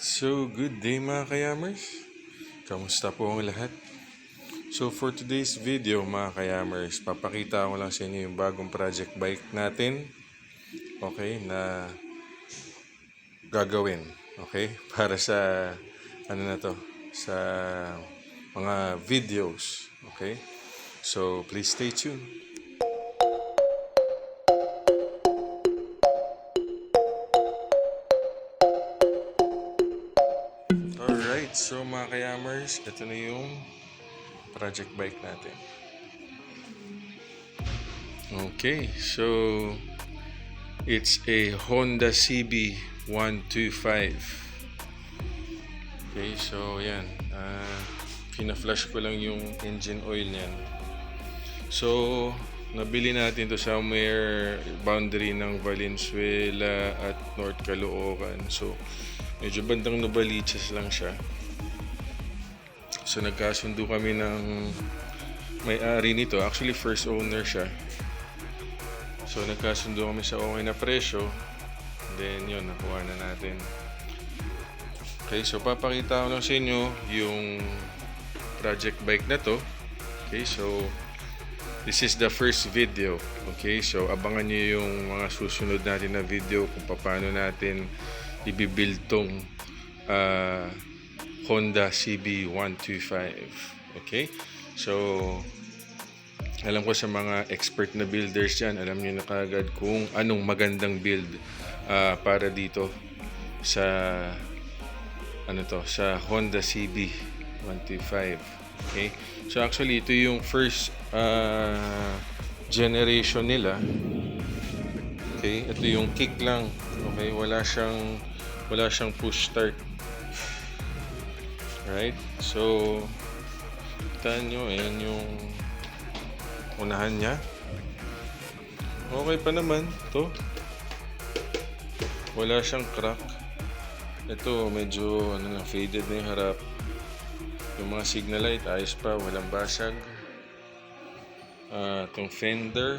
So, good day mga kayamers. Kamusta po ang lahat? So, for today's video mga kayamers, papakita ko lang sa inyo yung bagong project bike natin. Okay, na gagawin. Okay, para sa, ano na to, sa mga videos. Okay, so please stay tuned. So mga kayamers, ito na yung project bike natin. Okay, so it's a Honda CB 125. Okay, so yan. Uh, pina-flush ko lang yung engine oil niyan. So, nabili natin to somewhere boundary ng Valenzuela at North Caloocan. So, medyo bandang Novaliches lang siya. So, nagkasundo kami ng may-ari nito. Actually, first owner siya. So, nagkasundo kami sa okay na presyo. Then, yun, nakuha na natin. Okay, so papakita ko lang sa inyo yung project bike na to. Okay, so this is the first video. Okay, so abangan nyo yung mga susunod natin na video kung paano natin i-build tong ah, Honda CB125. Okay, so alam ko sa mga expert na builders dyan, alam nyo na kagad kung anong magandang build ah, para dito sa ano to sa Honda CB 125 okay so actually ito yung first uh, generation nila. Okay ito yung kick lang. Okay wala siyang wala siyang push start. Right? So taan nyo ayan yung unahan niya. Okay pa naman to. Wala siyang crack. Ito, medyo ano na, faded na yung harap. Yung mga signal light, ayos pa, walang basag. Ah, itong fender,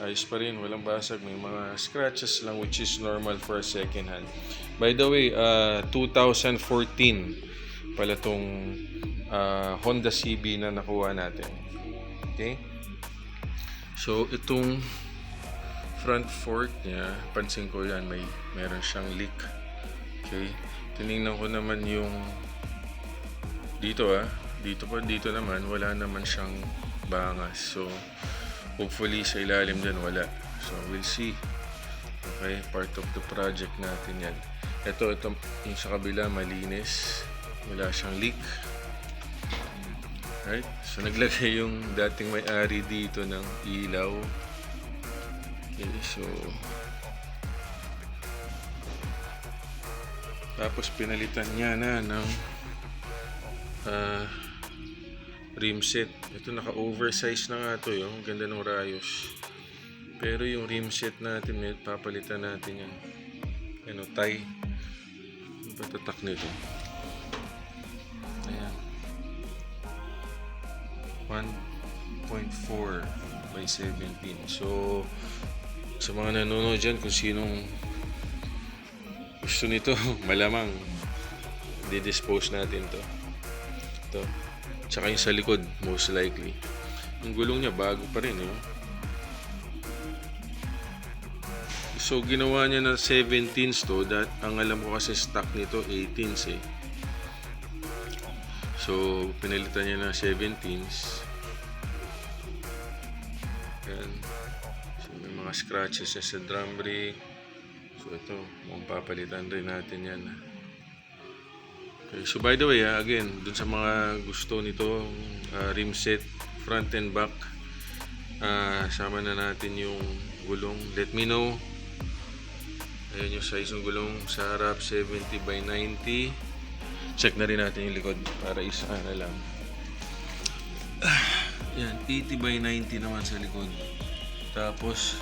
ayos pa rin, walang basag. May mga scratches lang which is normal for a second hand. By the way, ah, 2014 pala itong ah, Honda CB na nakuha natin. Okay? So, itong front fork niya, pansin ko yan, may meron siyang leak. Okay. Tiningnan ko naman yung dito ah. Dito pa dito naman wala naman siyang bangas. So hopefully sa ilalim dyan wala. So we'll see. Okay, part of the project natin yan. Ito, ito yung sa kabila malinis. Wala siyang leak. Right? So naglagay yung dating may-ari dito ng ilaw. Okay, so Tapos pinalitan niya na ng ah, rim set. Ito naka-oversize na nga to yung ganda ng rayos. Pero yung rim set natin, may papalitan natin yan. Ano, tie. Ano ba tatak nito? Ayan. 1.4 by 17. So, sa mga nanonood dyan, kung sinong gusto nito, malamang di-dispose natin to. Ito. Tsaka yung sa likod, most likely. Yung gulong niya, bago pa rin. Eh. So, ginawa niya na 17s to. That, ang alam ko kasi stock nito, 18s eh. So, pinalitan niya na 17s. Yan. So, may mga scratches niya sa drum brake. So ito, mukhang papalitan rin natin yan. Okay, so by the way, ah, again, dun sa mga gusto nito, ah, rim set, front and back, ah, sama na natin yung gulong. Let me know. Ayan yung size ng gulong sa harap, 70 by 90. Check na rin natin yung likod para isa na lang. Yan, 80 by 90 naman sa likod. Tapos,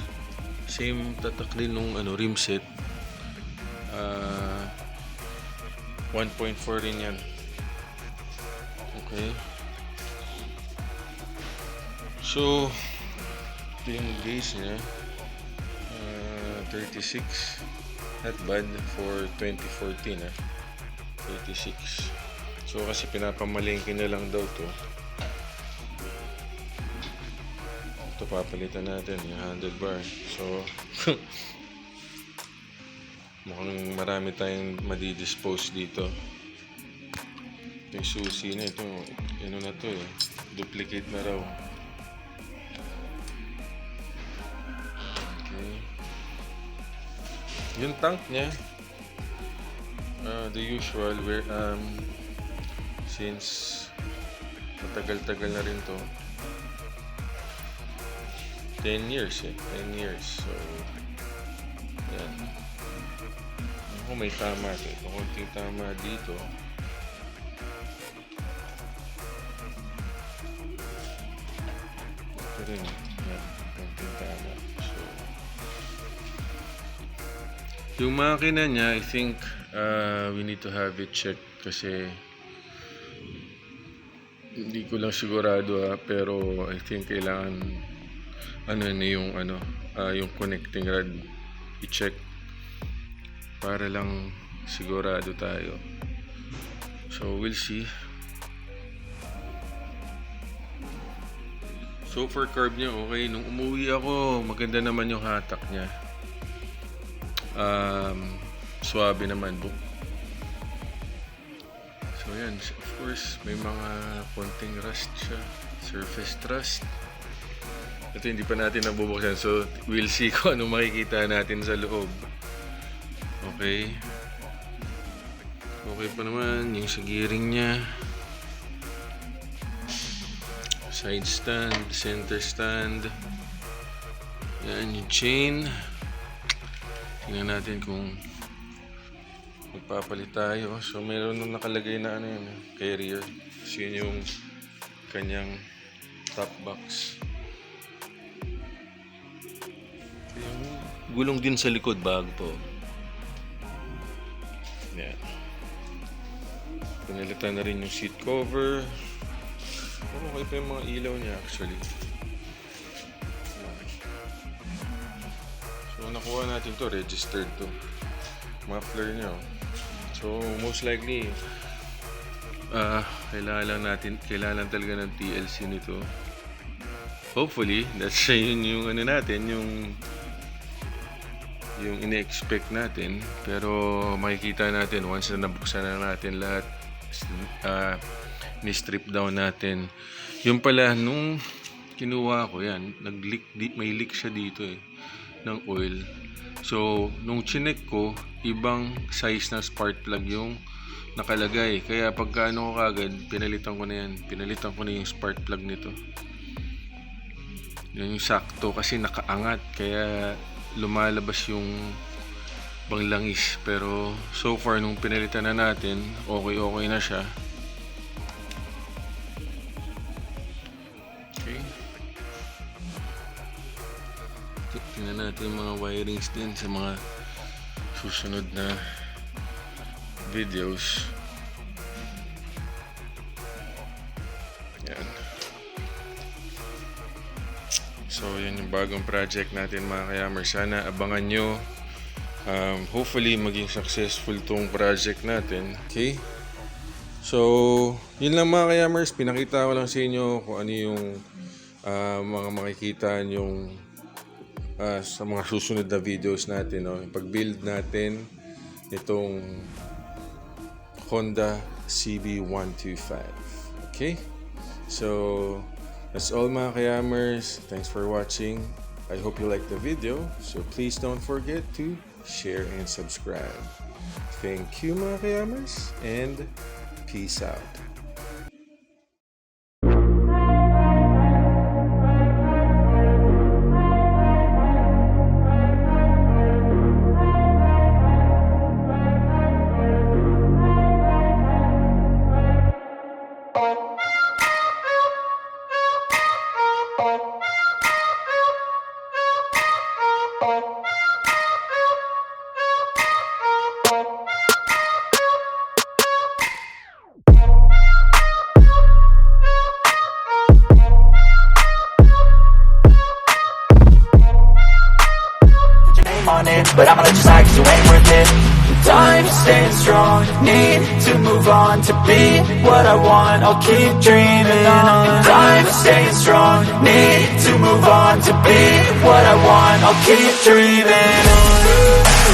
same tatak din nung ano, rim set. Ah, 1.4 rin yan. Okay. So, ito yung gauge niya. Ah, 36. Not bad for 2014 ah. 86. So kasi pinapamalingkin na lang daw to. Ito papalitan natin yung handlebar. So mukhang marami tayong madidispose dito. Ito yung susi na ito. Ano na to eh. Duplicate na raw. Okay. Yung tank niya, uh, the usual, where, um, since matagal-tagal na rin to, 10 years eh, 10 years. So, yan. Ako may tama to. Ito konting tama dito. Ito rin. Yan. Tama. So, yung makina niya, I think uh, we need to have it checked kasi hindi ko lang sigurado ha, pero I think kailangan ano na yung ano, ah, yung connecting rod i-check para lang sigurado tayo. So we'll see. So for carb niya okay. Nung umuwi ako, maganda naman yung hatak niya. Um, swabe naman bu. So yan, of course, may mga konting rust siya. Surface rust. Ito hindi pa natin nabubuksan. So, we'll see kung ano makikita natin sa loob. Okay. Okay pa naman. Yung sa gearing niya. Side stand, center stand. Yan, yung chain. Tingnan natin kung magpapalit tayo. So, meron nung nakalagay na ano yun, carrier. So, yun yung kanyang top box. Yung gulong din sa likod bago po. Pinalitan na rin yung seat cover. Oh, okay pa yung mga ilaw niya actually. So nakuha natin to, registered to. Muffler niya. oh. So most likely ah kailangan lang natin, kailangan talaga ng TLC nito. Hopefully, that's yun yung ano natin, yung yung ine-expect natin. Pero makikita natin once na nabuksan na natin lahat, uh, ni-strip down natin. Yung pala, nung kinuha ko yan, nag-leak, di, may leak siya dito eh, ng oil. So, nung chinek ko, ibang size na spark plug yung nakalagay. Kaya pagka ano ko kagad, pinalitan ko na yan. Pinalitan ko na yung spark plug nito. Yun yung sakto kasi nakaangat. Kaya lumalabas yung banglangis. Pero so far nung pinalitan na natin, okay okay na siya. Okay. Tingnan natin yung mga wirings din sa mga susunod na videos. Yan. So, yan yung bagong project natin mga kayamers. Sana abangan nyo. Um, hopefully, maging successful tong project natin. Okay? So, yun lang mga kayamers. Pinakita ko lang sa inyo kung ano yung ah, mga makikita yung ah, sa mga susunod na videos natin. No? Pag-build natin itong Honda CB125. Okay? So, that's all mga kayamers. Thanks for watching. I hope you liked the video. So please don't forget to share and subscribe. Thank you kayamers and peace out. Need to move on to be what I want. I'll keep dreaming on. I'm staying strong. Need to move on to be what I want. I'll keep dreaming on